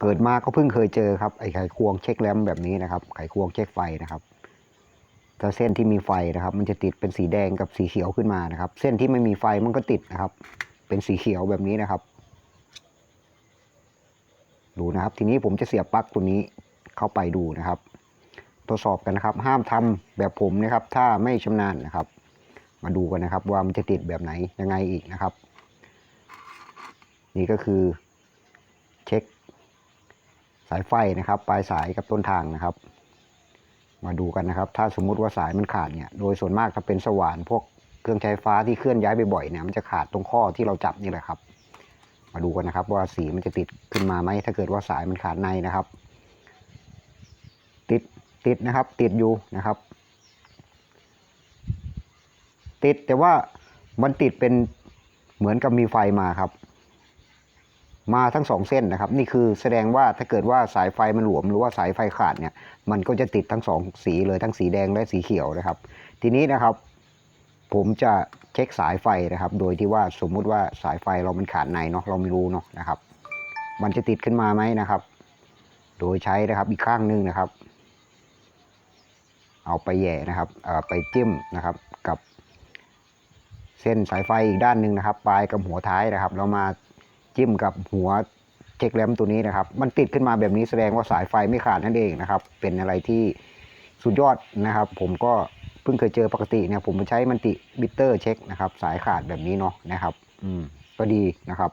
เกิดมาก็เพิ่งเคยเจอครับไอ้ไขควงเช็คแรมแบบนี้นะครับ ไขควงเช็คไฟนะครับถ้าเส้นที่มีไฟนะครับ มันจะติดเป็นสีแดงกับสีเขียวขึ้นมานะครับ เส้นที่ไม่มีไฟมันก็ติดนะครับ เป็นสีเขียวแบบนี้นะครับ ดูนะครับ ทีนี้ผมจะเสียบปลั๊กตัวนี้เข้าไปดูนะครับทดสอบกันนะครับ ห้ามทำแบบผมนะครับ ถ้าไม่ชำนาญนะครับ มาดูกันนะครับ ว่ามันจะติดแบบไหนยังไงอีกนะครับ นี่ก็คือเช็ค สายไฟนะครับ ปลายสายกับต้นทางนะครับ มาดูกันนะครับ ถ้าสมมุติว่าสายมันขาดเนี่ย โดยส่วนมากถ้าเป็นสว่านพวกเครื่องใช้ฟฟ้าที่เคลื่อนย้ายบ่อยๆเนี่ยมันจะขาดตรงข้อที่เราจับนี่แหละครับ มาดูกันนะครับ ว่าสีมันจะติดขึ้นมาไหมถ้าเกิดว่าสายมันขาดในนะครับ ติดติดนะครับ ติดอยู่นะครับ ติดแต่ว่ามันติดเป็นเหมือนกับมีไฟมาครับ มาทั้งสองเส้นนะครับ นี่คือแสดงว่าถ้าเกิดว่าสายไฟมันหลวมหรือว่าสายไฟขาดเนี่ย มันก็จะติดทั้งสองสีเลยทั้งสีแดงและสีเขียวนะครับ ทีนี้นะครับ ผมจะเช็คสายไฟนะครับ โดยที่ว่าสมมุติว่าสายไฟเรามันขาดในเนาะเราไม่รู้เนาะนะครับ มันจะติดขึ้นมาไหมนะครับ โดยใช้นะครับอีกข้างหนึงนะครับ เอาไปแย่นะครับเอ่อไปจิ้มนะครับกับเส้นสายไฟอีกด้านหนึ่งนะครับ ปลายกับหัวท้ายนะครับ เรามา จิ้มกับหัวเช็คแรมตัวนี้นะครับ มันติดขึ้นมาแบบนี้แสดงว่าสายไฟไม่ขาดนั่นเองนะครับ เป็นอะไรที่สุดยอดนะครับ ผมก็เพิ่งเคยเจอปกติเนี่ยผมใช้มันติบิเตอร์เช็คนะครับ สายขาดแบบนี้เนาะนะครับ อืมก็ดีนะครับ